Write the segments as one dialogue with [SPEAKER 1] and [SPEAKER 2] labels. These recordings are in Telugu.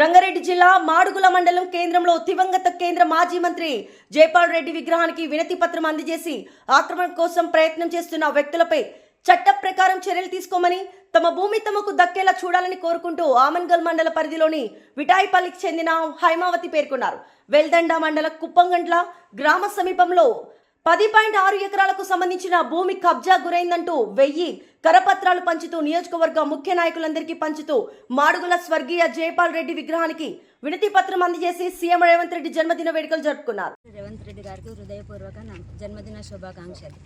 [SPEAKER 1] రంగారెడ్డి జిల్లా మాడుగుల మండలం కేంద్రంలో దివంగత కేంద్ర మాజీ మంత్రి జైపాల్ రెడ్డి విగ్రహానికి వినతి పత్రం అందజేసి ఆక్రమణ కోసం ప్రయత్నం చేస్తున్న వ్యక్తులపై చట్ట ప్రకారం చర్యలు తీసుకోమని తమ భూమి తమకు దక్కేలా చూడాలని కోరుకుంటూ ఆమన్గల్ మండల పరిధిలోని విటాయిపల్లికి చెందిన హైమావతి పేర్కొన్నారు. వెల్దండ మండల కుప్పంగండ్ల గ్రామ సమీపంలో పది పాయింట్ ఆరు ఎకరాలకు సంబంధించిన భూమి కబ్జా గురైందంటూ వెయ్యి కరపత్రాలు పంచుతూ నియోజకవర్గ ముఖ్య నాయకులందరికీ పంచుతూ మాడుగుల స్వర్గీయ జయపాల్ రెడ్డి విగ్రహానికి వినతి పత్రం అందజేసి సీఎం రేవంత్ రెడ్డి జన్మదిన వేడుకలు జరుపుకున్నారు.
[SPEAKER 2] రేవంత్ రెడ్డి గారికి హృదయపూర్వక జన్మదిన శుభాకాంక్షలు.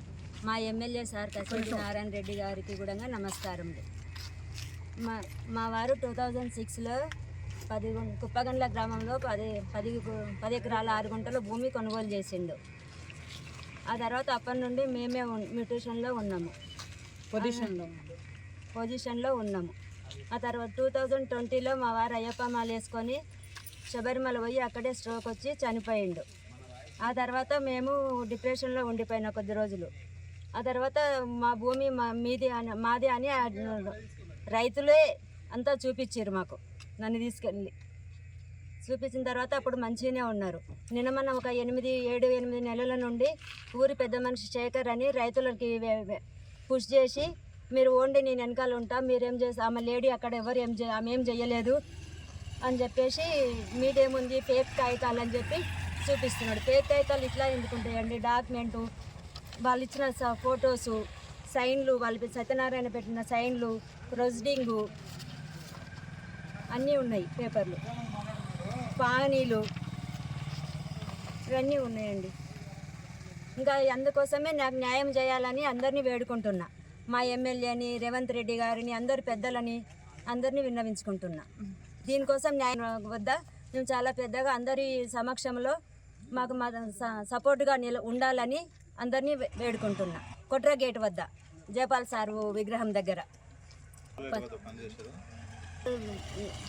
[SPEAKER 2] మా ఎమ్మెల్యే సార్ కసిరెడ్డి నారాయణ రెడ్డి గారికి కూడా నమస్కారం. మా మా వారు టూ థౌజండ్ సిక్స్లో పది కుప్పగండ్ల గ్రామంలో పది పది పది ఎకరాల ఆరు గుంటల భూమి కొనుగోలు చేసిండు. ఆ తర్వాత అప్పటి నుండి మేమే మ్యూటేషన్లో ఉన్నాము. పొజిషన్లో. పొజిషన్లో ఉన్నాము. ఆ తర్వాత టూ థౌజండ్ ట్వంటీలో మా వారు అయ్యప్ప మాల వేసుకొని శబరిమల పోయి అక్కడే స్ట్రోక్ వచ్చి చనిపోయిండు. ఆ తర్వాత మేము డిప్రెషన్లో ఉండిపోయిన కొద్ది రోజులు. ఆ తర్వాత మా భూమి మా మీది అని మాది అని రైతులే అంతా చూపించారు మాకు. నన్ను తీసుకెళ్ళి. చూపించిన తర్వాత అప్పుడు మంచిగానే ఉన్నారు. నిన్న మొన్న ఒక ఎనిమిది ఏడు ఎనిమిది నెలల నుండి ఊరి పెద్ద మనిషి శేఖర్ అని రైతులకి పుష్ చేసి మీరు ఓండి నేను వెనకాల ఉంటా మీరేం చేసి ఆమె లేడీ అక్కడ ఎవరు ఏం చే ఆమె ఏం చేయలేదు అని చెప్పేసి మీదేముంది ఫేక్ కాగితాలు అని చెప్పి చూపిస్తున్నాడు. ఫేక్ కాగితాలు ఇట్లా ఎందుకుంటాయండి? డాక్యుమెంటు వాళ్ళు ఇచ్చిన స- ఫొటోసు సైన్లు వాళ్ళు సత్యనారాయణ పెట్టిన సైన్లు ప్రొసీడింగు అన్నీ ఉన్నాయి పేపర్లు. పానీలు ఇవన్నీ ఉన్నాయండి. ఇంకా అందుకోసమే నాకు న్యాయం చేయాలని అందరినీ వేడుకుంటున్నా. మా ఎమ్మెల్యేని రేవంత్ రెడ్డి గారిని అందరు పెద్దలని అందరినీ విన్నవించుకుంటున్నా. దీనికోసం న్యాయం వద్ద? మేము చాలా పెద్దగా అందరి సమక్షంలో మాకు మా సపోర్టుగా నిల ఉండాలని అందరినీ వేడుకుంటున్నా. కొట్ర గేట్ వద్ద. జయపాల్ సార్ విగ్రహం దగ్గర.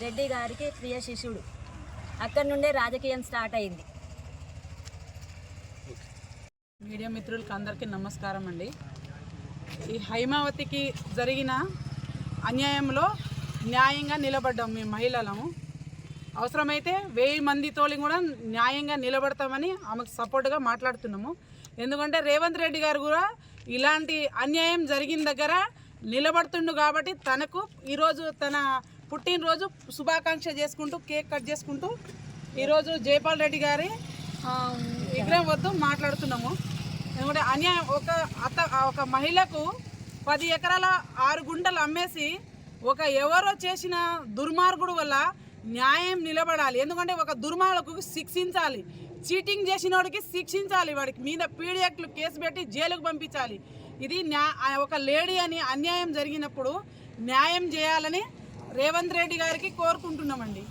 [SPEAKER 2] రెడ్డి గారికి ప్రియ శిష్యుడు. అక్కడ నుండే రాజకీయం స్టార్ట్ అయింది.
[SPEAKER 3] మీడియా మిత్రులకి అందరికీ నమస్కారం అండి. ఈ హైమావతికి జరిగిన అన్యాయంలో న్యాయంగా నిలబడ్డాం మేము మహిళలము. అవసరమైతే వెయ్యి మందితోని కూడా న్యాయంగా నిలబడతామని ఆమెకు సపోర్ట్గా మాట్లాడుతున్నాము. ఎందుకంటే రేవంత్ రెడ్డి గారు కూడా ఇలాంటి అన్యాయం జరిగిన దగ్గర నిలబడుతుండు కాబట్టి తనకు ఈరోజు తన పుట్టినరోజు శుభాకాంక్ష చేసుకుంటూ కేక్ కట్ చేసుకుంటూ ఈరోజు జైపాల్ రెడ్డి గారి విగ్రహం వద్దు మాట్లాడుతున్నాము. ఎందుకంటే అన్యాయం ఒక అత్త ఒక మహిళకు పది ఎకరాల ఆరు గుంటలు అమ్మేసి ఒక ఎవరో చేసిన దుర్మార్గుడు వల్ల న్యాయం నిలబడాలి. ఎందుకంటే ఒక దుర్మార్గుకు శిక్షించాలి. చీటింగ్ చేసినోడికి శిక్షించాలి. వాడికి మీద పీడియాక్లు కేసు పెట్టి జైలుకు పంపించాలి. ఇది న్యా ఒక లేడీ అని అన్యాయం జరిగినప్పుడు న్యాయం చేయాలని రేవంత్ రెడ్డి గారికి కోరుకుంటున్నామండి.